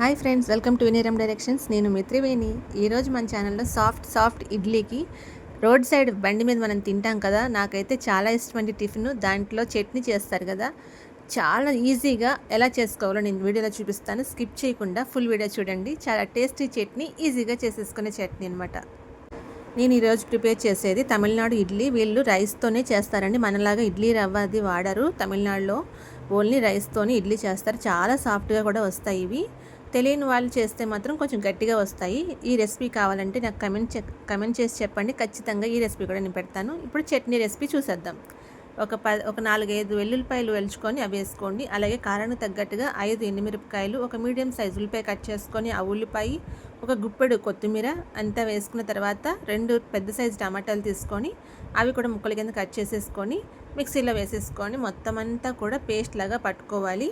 Hi friends welcome to వినీరం directions. నేను మిత్రివేణి. ఈరోజు మన ఛానల్లో సాఫ్ట్ సాఫ్ట్ ఇడ్లీకి రోడ్ సైడ్ బండి మీద మనం తింటాం కదా నాకైతే చాలా ఇష్టమైన టిఫిన్. దాంట్లో చట్నీ చేస్తారు కదా. చాలా ఈజీగా ఎలా చేసుకోవాలో నేను వీడియోలో చూపిస్తాను. స్కిప్ చేయకుండా ఫుల్ వీడియో చూడండి. చాలా టేస్టీ చట్నీ ఈజీగా చేసేసుకునే చట్నీ అనమాట నేను ఈరోజు ప్రిపేర్ చేసేది తమిళనాడు ఇడ్లీ. వీళ్ళు రైస్తోనే చేస్తారండి. మనలాగా ఇడ్లీ రవ్వ అది వాడరు తమిళనాడులో. ఓన్లీ రైస్తోనే ఇడ్లీ చేస్తారు. చాలా సాఫ్ట్గా కూడా వస్తాయి ఇవి. తెలియని వాళ్ళు చేస్తే మాత్రం కొంచెం గట్టిగా వస్తాయి. ఈ రెసిపీ కావాలంటే నాకు కమెంట్ కమెంట్ చేసి చెప్పండి. ఖచ్చితంగా ఈ రెసిపీ కూడా నేను పెడతాను. ఇప్పుడు చట్నీ రెసిపీ చూసేద్దాం. ఒక ప ఒక నాలుగైదు వెల్లుల్లిపాయలు వెలుచుకొని అవి వేసుకోండి. అలాగే కారానికి తగ్గట్టుగా ఐదు ఎండుమిరపకాయలు ఒక మీడియం సైజు ఉల్లిపాయ కట్ చేసుకొని ఆ ఉల్లిపాయ ఒక గుప్పెడు కొత్తిమీర అంతా వేసుకున్న తర్వాత రెండు పెద్ద సైజు టమాటాలు తీసుకొని అవి కూడా ముక్కల కింద కట్ చేసేసుకొని మిక్సీలో వేసేసుకొని మొత్తం అంతా కూడా పేస్ట్ లాగా పట్టుకోవాలి.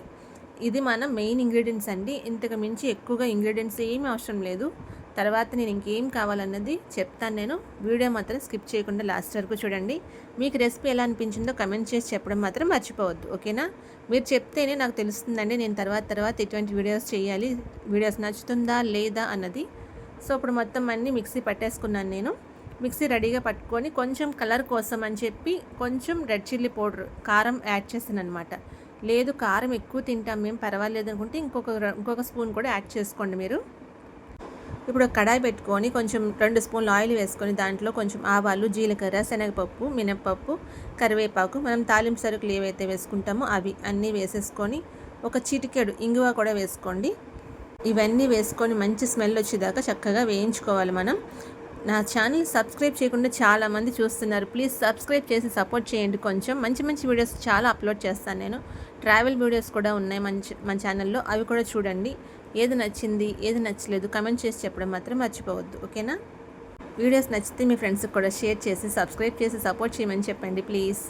ఇది మన మెయిన్ ఇంగ్రీడియంట్స్ అండి. ఇంతకు మించి ఎక్కువగా ఇంగ్రీడియంట్స్ ఏమీ అవసరం లేదు. తర్వాత నేను ఇంకేం కావాలన్నది చెప్తాను నేను. వీడియో మాత్రం స్కిప్ చేయకుండా లాస్ట్ వరకు చూడండి. మీకు రెసిపీ ఎలా అనిపించిందో కమెంట్ చేసి చెప్పడం మాత్రం మర్చిపోవద్దు. ఓకేనా? మీరు చెప్తేనే నాకు తెలుస్తుందండి. నేను తర్వాత తర్వాత ఎటువంటి వీడియోస్ చేయాలి. వీడియోస్ నచ్చుతుందా లేదా అన్నది. సో ఇప్పుడు మొత్తం అన్నీ మిక్సీ పట్టేసుకున్నాను నేను. మిక్సీ రెడీగా పట్టుకొని కొంచెం కలర్ కోసం అని చెప్పి కొంచెం రెడ్ చిల్లీ పౌడర్ కారం యాడ్ చేస్తాను అనమాట లేదు కారం ఎక్కువ తింటాం మేము పర్వాలేదు అనుకుంటే ఇంకొక ఇంకొక స్పూన్ కూడా యాడ్ చేసుకోండి మీరు. ఇప్పుడు కడాయి పెట్టుకొని కొంచెం రెండు స్పూన్లు ఆయిల్ వేసుకొని దాంట్లో కొంచెం ఆవాలు జీలకర్ర శనగపప్పు మినప్పప్పు కరివేపాకు మనం తాలింపు సరుకులు ఏవైతే వేసుకుంటామో అవి అన్నీ వేసేసుకొని ఒక చిటికెడు ఇంగువ కూడా వేసుకోండి. ఇవన్నీ వేసుకొని మంచి స్మెల్ వచ్చేదాకా చక్కగా వేయించుకోవాలి మనం. నా ఛానల్ సబ్స్క్రైబ్ చేయకుండా చాలామంది చూస్తున్నారు. ప్లీజ్ సబ్స్క్రైబ్ చేసి సపోర్ట్ చేయండి కొంచెం. మంచి మంచి వీడియోస్ చాలా అప్లోడ్ చేస్తాను నేను. ట్రావెల్ వీడియోస్ కూడా ఉన్నాయి మంచి మా ఛానల్లో. అవి కూడా చూడండి. ఏది నచ్చింది ఏది నచ్చలేదు కమెంట్ చేసి చెప్పడం మాత్రం మర్చిపోవద్దు. ఓకేనా? వీడియోస్ నచ్చితే మీ ఫ్రెండ్స్కి కూడా షేర్ చేసి సబ్స్క్రైబ్ చేసి సపోర్ట్ చేయమని చెప్పండి ప్లీజ్.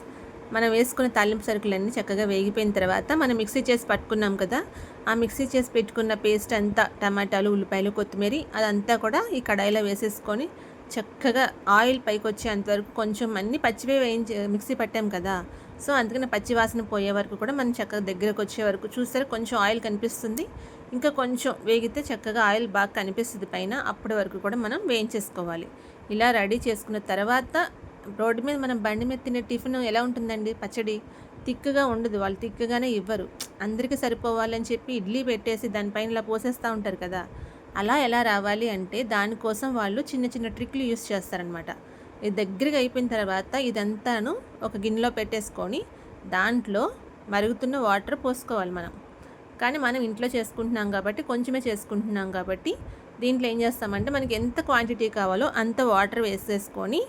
మనం వేసుకున్న తాలింపు సరుకులన్నీ చక్కగా వేగిపోయిన తర్వాత మనం మిక్సీ చేసి పట్టుకున్నాం కదా ఆ మిక్సీ చేసి పెట్టుకున్న పేస్ట్ అంతా టమాటాలు ఉల్లిపాయలు కొత్తిమీర అదంతా కూడా ఈ కడాయిలో వేసేసుకొని చక్కగా ఆయిల్ పైకి వచ్చేంతవరకు కొంచెం అన్ని పచ్చివే వేయించి మిక్సీ పట్టాం కదా. సో అందుకని పచ్చి వాసన పోయే వరకు కూడా మనం చక్కగా దగ్గరకు వచ్చే వరకు చూస్తే కొంచెం ఆయిల్ కనిపిస్తుంది. ఇంకా కొంచెం వేగితే చక్కగా ఆయిల్ బాగా కనిపిస్తుంది పైన అప్పటి వరకు కూడా మనం వేయించేసుకోవాలి. ఇలా రెడీ చేసుకున్న తర్వాత రోడ్డు మీద మనం బండి మీద తినే టిఫిన్ ఎలా ఉంటుందండి? పచ్చడి తిక్కుగా ఉండదు. వాళ్ళు తిక్కుగానే ఇవ్వరు. అందరికీ సరిపోవాలని చెప్పి ఇడ్లీ పెట్టేసి దానిపైన ఇలా పోసేస్తూ ఉంటారు కదా. అలా ఎలా రావాలి అంటే దానికోసం వాళ్ళు చిన్న చిన్న ట్రిక్లు యూస్ చేస్తారనమాట ఇది దగ్గరగా అయిపోయిన తర్వాత ఇదంతాను ఒక గిన్నెలో పెట్టేసుకొని దాంట్లో మరుగుతున్న వాటర్ పోసుకోవాలి మనం. కానీ మనం ఇంట్లో చేసుకుంటున్నాం కాబట్టి కొంచెమే చేసుకుంటున్నాం కాబట్టి దీంట్లో ఏం చేస్తామంటే మనకి ఎంత క్వాంటిటీ కావాలో అంత వాటర్ వేసేసుకొని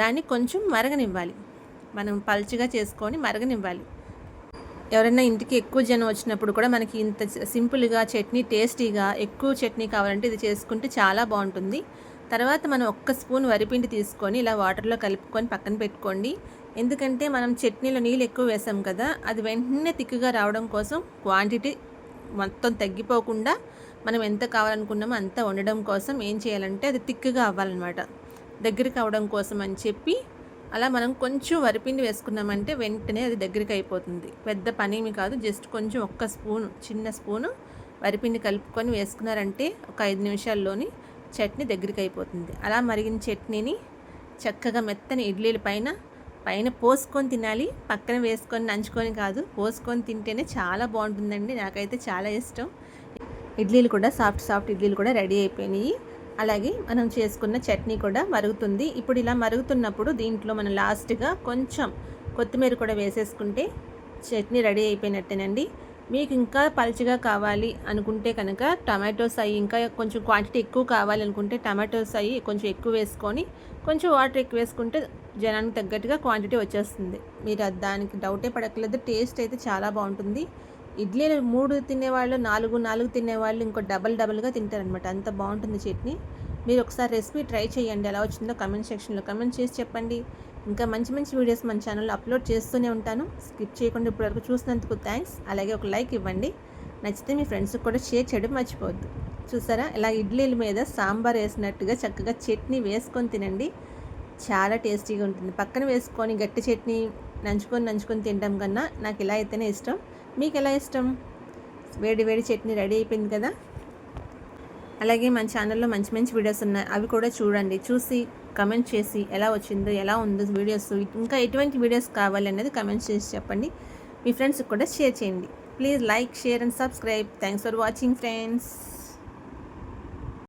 దాన్ని కొంచెం మరగనివ్వాలి. మనం పల్చగా చేసుకొని మరగనివ్వాలి. ఎవరైనా ఇంటికి ఎక్కువ జనం వచ్చినప్పుడు కూడా మనకి ఇంత సింపుల్గా చట్నీ టేస్టీగా ఎక్కువ చట్నీ కావాలంటే ఇది చేసుకుంటే చాలా బాగుంటుంది. తర్వాత మనం ఒక్క స్పూన్ వరిపిండి తీసుకొని ఇలా వాటర్లో కలుపుకొని పక్కన పెట్టుకోండి. ఎందుకంటే మనం చట్నీలో నీళ్ళు ఎక్కువ వేసాం కదా అది వెంటనే తిక్కుగా రావడం కోసం క్వాంటిటీ మొత్తం తగ్గిపోకుండా మనం ఎంత కావాలనుకున్నామో అంత వండడం కోసం ఏం చేయాలంటే అది తిక్కుగా అవ్వాలన్నమాట. దగ్గరికి అవడం కోసం అని చెప్పి అలా మనం కొంచెం వరిపిండి వేసుకున్నామంటే వెంటనే అది దగ్గరికి అయిపోతుంది. పెద్ద పనేమి కాదు జస్ట్ కొంచెం ఒక్క స్పూను చిన్న స్పూను వరిపిండి కలుపుకొని వేసుకున్నారంటే ఒక ఐదు నిమిషాల్లోని చట్నీ దగ్గరికి అయిపోతుంది. అలా మరిగిన చట్నీని చక్కగా మెత్తని ఇడ్లీల పైన పైన పోసుకొని తినాలి పక్కన వేసుకొని నంచుకొని కాదు పోసుకొని తింటేనే చాలా బాగుంటుందండి. నాకైతే చాలా ఇష్టం. ఇడ్లీలు కూడా సాఫ్ట్ సాఫ్ట్ ఇడ్లీలు కూడా రెడీ అయిపోయినాయి. అలాగే మనం చేసుకున్న చట్నీ కూడా మరుగుతుంది. ఇప్పుడు ఇలా మరుగుతున్నప్పుడు దీంట్లో మనం లాస్ట్గా కొంచెం కొత్తిమీర కూడా వేసేసుకుంటే చట్నీ రెడీ అయిపోయినట్టేనండి. మీకు ఇంకా పలుచగా కావాలి అనుకుంటే కనుక టమాటోస్ అవి ఇంకా కొంచెం క్వాంటిటీ ఎక్కువ కావాలి అనుకుంటే టమాటోస్ అవి కొంచెం ఎక్కువ వేసుకొని కొంచెం వాటర్ ఎక్కువ వేసుకుంటే జనానికి తగ్గట్టుగా క్వాంటిటీ వచ్చేస్తుంది. మీరు దానికి డౌటే పడట్లేదు టేస్ట్ అయితే చాలా బాగుంటుంది. ఇడ్లీలు మూడు తినేవాళ్ళు నాలుగు నాలుగు తినేవాళ్ళు ఇంకో డబల్ డబల్గా తింటారనమాట అంత బాగుంటుంది చట్నీ. మీరు ఒకసారి రెసిపీ ట్రై చేయండి. ఎలా వచ్చిందో కమెంట్ సెక్షన్లో కమెంట్ చేసి చెప్పండి. ఇంకా మంచి మంచి వీడియోస్ మన ఛానల్లో అప్లోడ్ చేస్తూనే ఉంటాను. స్కిప్ చేయకుండా ఇప్పటివరకు చూసినందుకు థ్యాంక్స్ అలాగే ఒక లైక్ ఇవ్వండి. నచ్చితే మీ ఫ్రెండ్స్కి కూడా షేర్ చేయడం మర్చిపోవద్దు. చూసారా? ఇలా ఇడ్లీల మీద సాంబార్ వేసినట్టుగా చక్కగా చట్నీ వేసుకొని తినండి. చాలా టేస్టీగా ఉంటుంది. పక్కన వేసుకొని గట్టి చట్నీ నంచుకొని నంచుకొని తినడం కన్నా నాకు ఇలా అయితేనే ఇష్టం. మీకు ఎలా ఇష్టం? వేడి వేడి చట్నీ రెడీ అయిపోయింది కదా? అలాగే మన ఛానల్లో మంచి మంచి వీడియోస్ ఉన్నాయి. అవి కూడా చూడండి. చూసి కమెంట్ చేసి ఎలా వచ్చిందో ఎలా ఉందో వీడియోస్. ఇంకా ఎటువంటి వీడియోస్ కావాలి అనేది కమెంట్ చేసి చెప్పండి. మీ ఫ్రెండ్స్కి కూడా షేర్ చేయండి. Please like share and subscribe thanks for watching friends